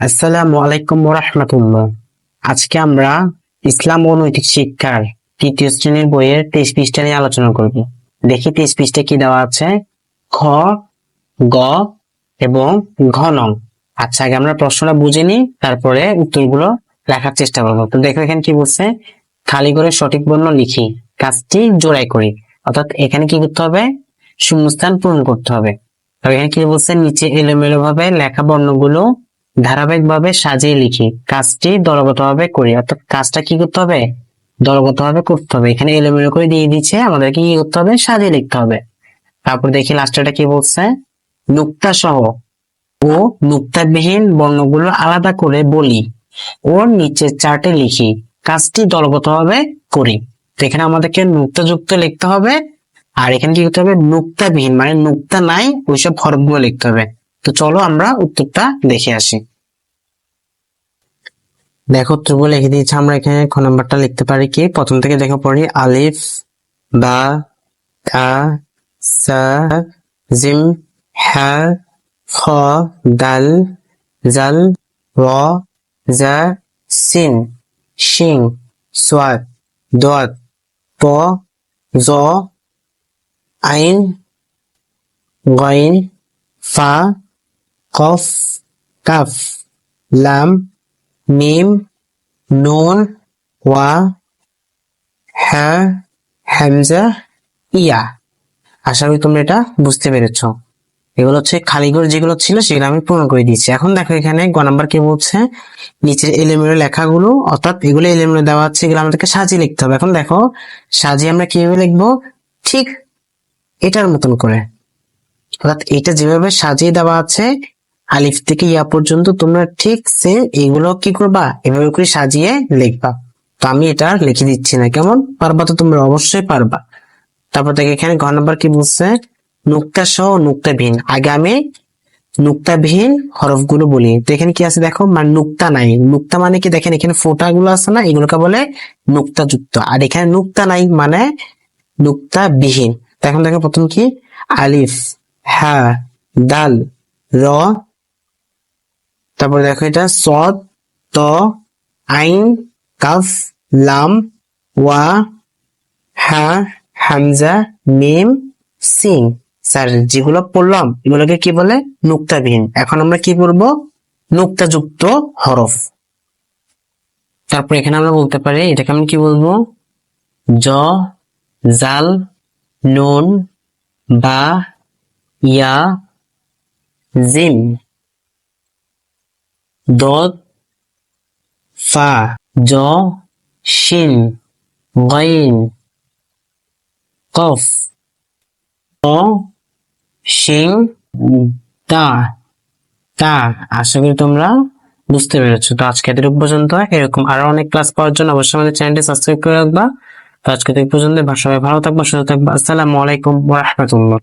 আসসালামু আলাইকুম রহমতুল্লাহ আজকে আমরা ইসলাম ও নৈতিক শিক্ষার তৃতীয় শ্রেণির বইয়ের তেইশ পৃষ্ঠা নিয়ে আলোচনা করব। দেখি তেইশ পৃষ্ঠা কি দেওয়া আছে? খ, গ এবং ঘ আচ্ছা আগে আমরা প্রশ্নটা বুঝে নিই, তারপরে উত্তরগুলো লেখার চেষ্টা করব। তো দেখো এখানে কি বলছে? খালি করে সঠিক বর্ণ লিখি, কাজটি জোড়াই করি। অর্থাৎ এখানে কি করতে হবে? শূন্যস্থান পূরণ করতে হবে। তবে এখানে কি বলছে? নিচে এলোমেলো ভাবে লেখা বর্ণগুলো ধারাবাহিকভাবে সাজিয়ে লিখি। কাজটি দলগতভাবে করি। অর্থাৎ কাজটা কি করতে হবে? দলগতভাবে করতে হবে। এখানে এলোমেলো করে দিয়ে দিচ্ছে। আমাদেরকে কি করতে হবে? সাজিয়ে লিখতে হবে। তারপর দেখি লাস্টটা কি বলছে? নুক্তা সহ ও নুক্তাবিহীন বর্ণগুলো আলাদা করে বলি ও নিচের চার্টে লিখি। কাজটি দলগতভাবে করি। তো এখানে আমাদেরকে নুক্তাযুক্ত লিখতে হবে। আর এখানে কি করতে হবে? নুক্তাবিহীন মানে নুক্তা নাই, ওইসব হরফগুলো লিখতে হবে। তো চলো আমরা উত্তরটা দেখে আসি। দেখো উত্তরগুলো লিখে দিয়েছে, আমরা এখানে খ নাম্বারটা লিখতে পারি কি? প্রথম থেকে দেখো পড়ি, আলিফ, বা তা সা, জিম হা খ, দাল, জাল, র, জা, সিন, শিং, সোয়াদ দোয়াত প, জ, আইন, গইন, ফা কফ কাফ, লাম, মিম, নুন, ওয়া হা হ্যামজা ইয়া। আশা করি তোমরা এটা বুঝতে পেরেছ। এগুলো হচ্ছে খালিঘর যেগুলো ছিল, সেগুলো আমি পূরণ করে দিয়েছি। এখন দেখো এখানে গ নাম্বার কি বলছে? নিচের এলোমেলো লেখাগুলো, অর্থাৎ এগুলো এলোমেলো দেওয়া আছে এগুলো আমাদেরকে সাজিয়ে লিখতে হবে। এখন দেখো, সাজিয়ে আমরা কীভাবে লিখব? ঠিক এটার মতন করে। অর্থাৎ এটা যেভাবে সাজিয়ে দেওয়া আছে আলিফ থেকে ইয়া পর্যন্ত তোমরা ঠিক সে এগুলো কি করবা? এভাবে করে সাজিয়ে লিখবা। তো আমি এটা লিখে দিচ্ছি না, কেমন? পারবা তো তোমরা অবশ্যই পারবা। তারপর দেখো এখানে ঘর নাম্বার কি বলছে? নুক্তা সহ নুক্তা নুক্তাবিহীন আগে আমি নুক্তাবিহীন হরফগুলো বলি। তো এখানে কি আছে দেখো? মানে নুক্তা নাই। নুক্তা মানে কি? দেখেন এখানে ফোটা গুলো আছে না? এগুলোকে বলে নুক্তা যুক্ত আর এখানে নুক্তা নাই মানে নুক্তা বিহীন। এখন দেখো প্রথম কি? আলিফ হ্যাঁ দাল, র তারপর দেখো এটা সদ ত, আইন, কাফ, লাম, ওয়া, হা, হামজা, মিম সিন স্যার, যেগুলো পড়লাম, এগুলোকে কি বলে? নুক্তাবিহীন। এখন আমরা কি করব নুক্তাযুক্ত হরফ। তারপর এখানে আমরা বলতে পারি, এটাকে আমি কি বলব? জ, জাল, নুন, বা, ইয়া জিম দদ, ফা, জ, শিন, গইন, কফ অ শিং, তা। তা, আশা করি তোমরা বুঝতে পেরেছ। তো আজকে এদের পর্যন্ত, এরকম আরও অনেক ক্লাস পাওয়ার জন্য অবশ্যই আমাদের চ্যানেলটি সাবস্ক্রাইব করে রাখবা। তো আজকে পর্যন্ত, সবাই ভালো থাকবা, সুস্থ থাকবা। আসসালামু আলাইকুম রাহমাতুল্লাহ।